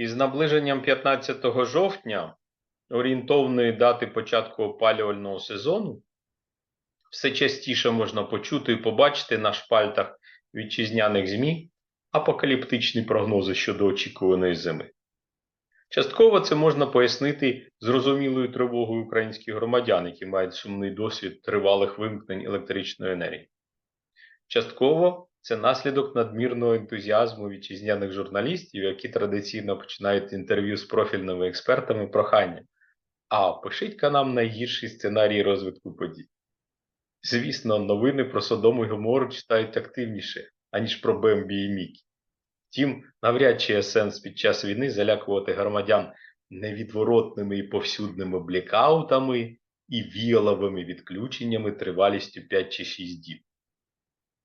Із наближенням 15 жовтня, орієнтовної дати початку опалювального сезону, все частіше можна почути і побачити на шпальтах вітчизняних ЗМІ апокаліптичні прогнози щодо очікуваної зими. Частково це можна пояснити зрозумілою тривогою українських громадян, які мають сумний досвід тривалих вимкнень електричної енергії. Частково це наслідок надмірного ентузіазму вітчизняних журналістів, які традиційно починають інтерв'ю з профільними експертами прохання. А пишіть-ка нам найгірший сценарій розвитку подій. Звісно, новини про Содому і Гомору читають активніше, аніж про Бембі і Мікі. Втім, навряд чи є сенс під час війни залякувати громадян невідворотними і повсюдними блекаутами і віяловими відключеннями тривалістю 5 чи 6 діб.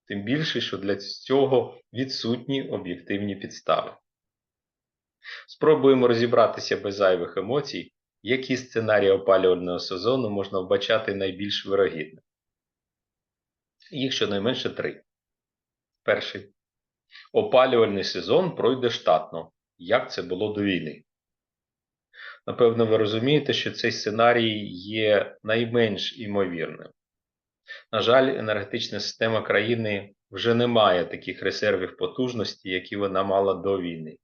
Тим більше, що для цього відсутні об'єктивні підстави. Спробуємо розібратися без зайвих емоцій, які сценарії опалювального сезону можна вбачати найбільш вирогідним. Їх щонайменше три. Перший. Опалювальний сезон пройде штатно, як це було до війни. Напевно, ви розумієте, що цей сценарій є найменш імовірним. На жаль, енергетична система країни вже не має таких резервів потужності, які вона мала до війни.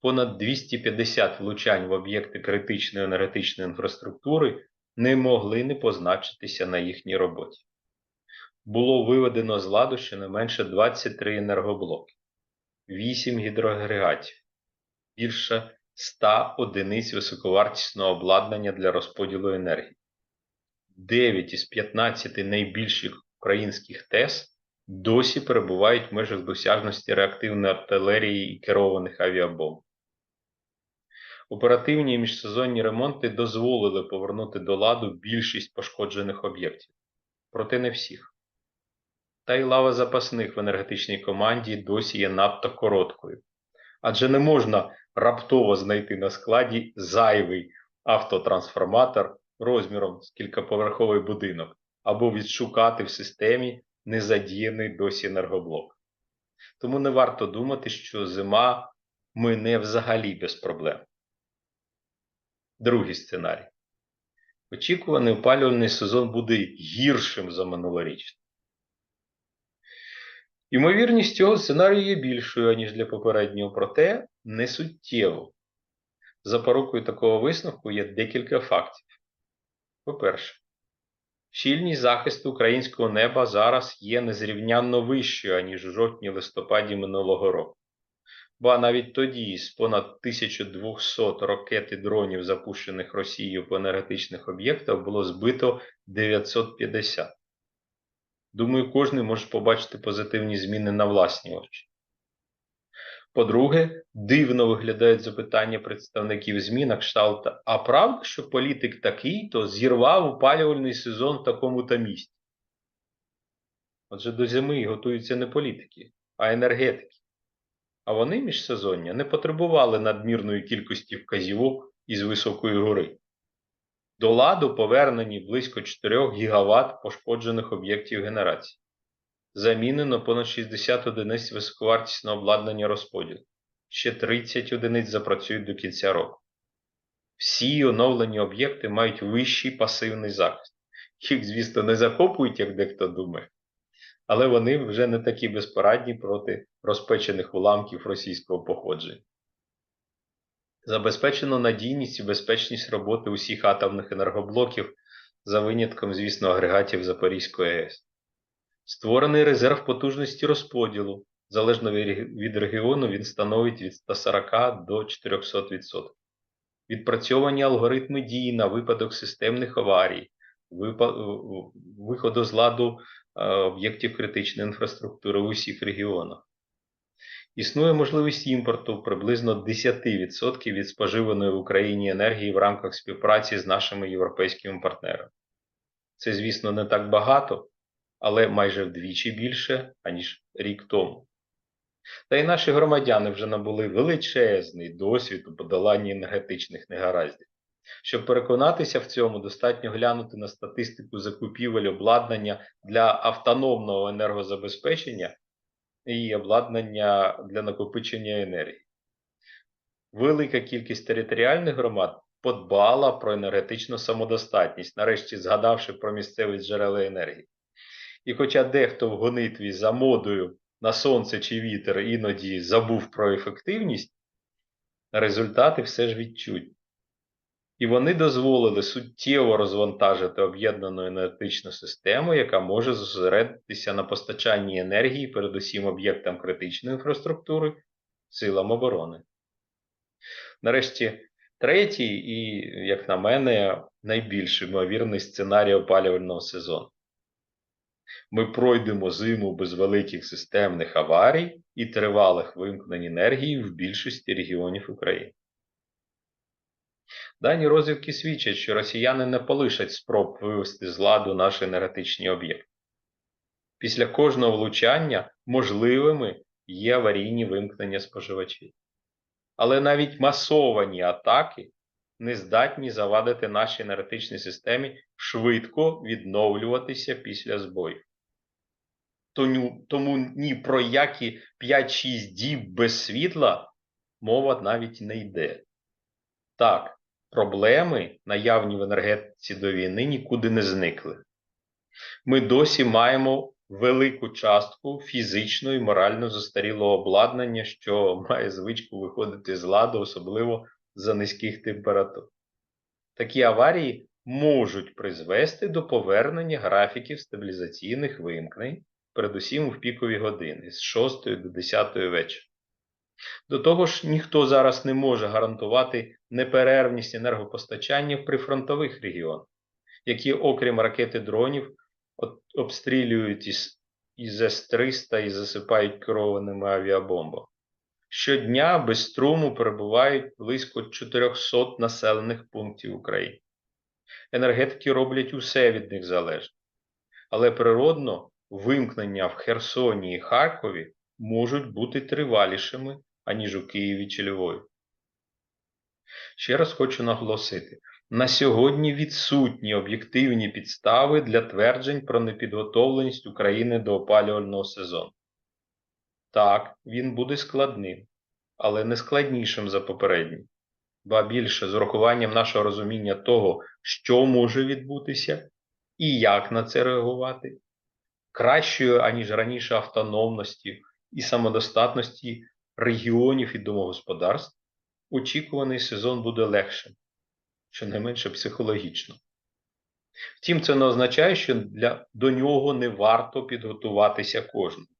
Понад 250 влучань в об'єкти критичної енергетичної інфраструктури не могли не позначитися на їхній роботі. Було виведено з ладу щонайменше 23 енергоблоки, 8 гідроагрегатів, більше 100 одиниць високовартісного обладнання для розподілу енергії. 9 із 15 найбільших українських ТЕС досі перебувають в межах досяжності реактивної артилерії і керованих авіабомб. Оперативні і міжсезонні ремонти дозволили повернути до ладу більшість пошкоджених об'єктів, проте не всіх. Та й лава запасних в енергетичній команді досі є надто короткою, адже не можна раптово знайти на складі зайвий автотрансформатор розміром з кількаповерховий будинок або відшукати в системі незадіяний досі енергоблок. Тому не варто думати, що зима мине взагалі без проблем. Другий сценарій. Очікуваний опалювальний сезон буде гіршим за минулорічний. Ймовірність цього сценарію є більшою, ніж для попереднього, проте не суттєво. Запорукою такого висновку є декілька фактів. По-перше, щільність захисту українського неба зараз є незрівнянно вищою, ніж у жовтні-листопаді минулого року. Ба навіть тоді з понад 1200 ракет і дронів, запущених Росією по енергетичних об'єктах, було збито 950. Думаю, кожен може побачити позитивні зміни на власні очі. По-друге, дивно виглядають запитання представників ЗМІ на кшталт, а правда, що політик такий-то зірвав опалювальний сезон в такому-то місті? Отже, до зими готуються не політики, а енергетики. А вони міжсезоння не потребували надмірної кількості вказівок із високої гори. До ладу повернені близько 4 ГВт пошкоджених об'єктів генерації. Замінено понад 60 одиниць високовартісного обладнання розподілу. Ще 30 одиниць запрацюють до кінця року. Всі оновлені об'єкти мають вищий пасивний захист. Їх, звісно, не захоплюють, як дехто думає, але вони вже не такі безпорадні проти розпечених уламків російського походження. Забезпечено надійність і безпечність роботи усіх атомних енергоблоків за винятком, звісно, агрегатів Запорізької АЕС. Створений резерв потужності розподілу. Залежно від регіону, він становить від 140 до 400%. Відпрацьовані алгоритми дій на випадок системних аварій, виходу з ладу об'єктів критичної інфраструктури в усіх регіонах. Існує можливість імпорту приблизно 10% від споживаної в Україні енергії в рамках співпраці з нашими європейськими партнерами. Це, звісно, не так багато, але майже вдвічі більше, аніж рік тому. Та й наші громадяни вже набули величезний досвід у подоланні енергетичних негараздів. Щоб переконатися в цьому, достатньо глянути на статистику закупівель обладнання для автономного енергозабезпечення і обладнання для накопичення енергії. велика кількість територіальних громад подбала про енергетичну самодостатність, нарешті згадавши про місцеві джерела енергії. І хоча дехто в гонитві за модою на сонце чи вітер іноді забув про ефективність, результати все ж відчуть. І вони дозволили суттєво розвантажити об'єднану енергетичну систему, яка може зосередитися на постачанні енергії, передусім об'єктам критичної інфраструктури, силам оборони. Нарешті, третій і, як на мене, найбільш ймовірний сценарій опалювального сезону. Ми пройдемо зиму без великих системних аварій і тривалих вимкнень енергії в більшості регіонів України. Дані розвідки свідчать, що росіяни не полишать спроб вивести з ладу наші енергетичні об'єкти. Після кожного влучання можливими є аварійні вимкнення споживачів. Але навіть масовані атаки не здатні завадити нашій енергетичній системі швидко відновлюватися після збоїв. Тому ні про які 5-6 діб без світла мова навіть не йде. Так, проблеми, наявні в енергетиці до війни, нікуди не зникли. Ми досі маємо велику частку фізично і морально застарілого обладнання, що має звичку виходити з ладу, особливо за низьких температур. Такі аварії можуть призвести до повернення графіків стабілізаційних вимкнень, передусім в пікові години з 6 до 10 вечора. До того ж, ніхто зараз не може гарантувати неперервність енергопостачання в прифронтових регіонах, які, окрім ракети дронів, обстрілюють із, із С-300 і засипають керованими авіабомбами. Щодня без струму перебувають близько 400 населених пунктів України. Енергетики роблять усе від них залежне, але природно вимкнення в Херсоні і Харкові можуть бути тривалішими, аніж у Києві чи Львові. Ще раз хочу наголосити: на сьогодні відсутні об'єктивні підстави для тверджень про непідготовленість України до опалювального сезону. Так, він буде складним, але не складнішим за попередній. Ба більше з урахуванням нашого розуміння того, що може відбутися і як на це реагувати, кращою, аніж раніше автономності і самодостатності регіонів і домогосподарств, очікуваний сезон буде легшим, щонайменше психологічно. Втім, це не означає, що для, до нього не варто підготуватися кожному.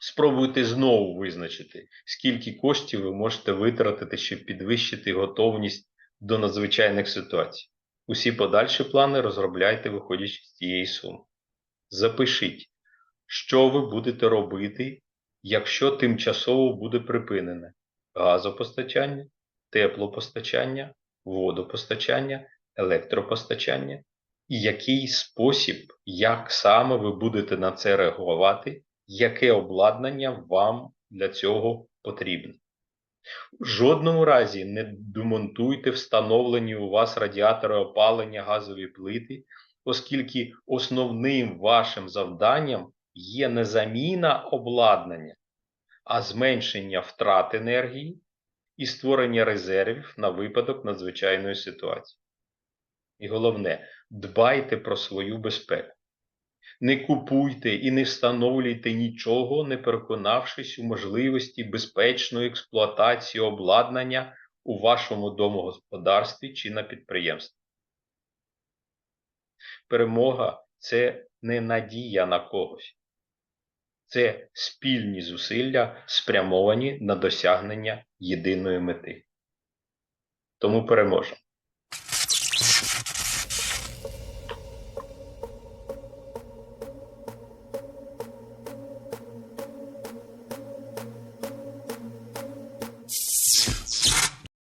Спробуйте знову визначити, скільки коштів ви можете витратити, щоб підвищити готовність до надзвичайних ситуацій. Усі подальші плани розробляйте, виходячи з цієї суми. Запишіть, що ви будете робити, якщо тимчасово буде припинене газопостачання, теплопостачання, водопостачання, електропостачання, і який спосіб, як саме ви будете на це реагувати, яке обладнання вам для цього потрібне. В жодному разі не демонтуйте встановлені у вас радіатори опалення газові плити, оскільки основним вашим завданням є не заміна обладнання, а зменшення втрат енергії і створення резервів на випадок надзвичайної ситуації. І головне, дбайте про свою безпеку. Не купуйте і не встановлюйте нічого, не переконавшись у можливості безпечної експлуатації обладнання у вашому домогосподарстві чи на підприємстві. Перемога це не надія на когось, це спільні зусилля, спрямовані на досягнення єдиної мети. Тому переможемо.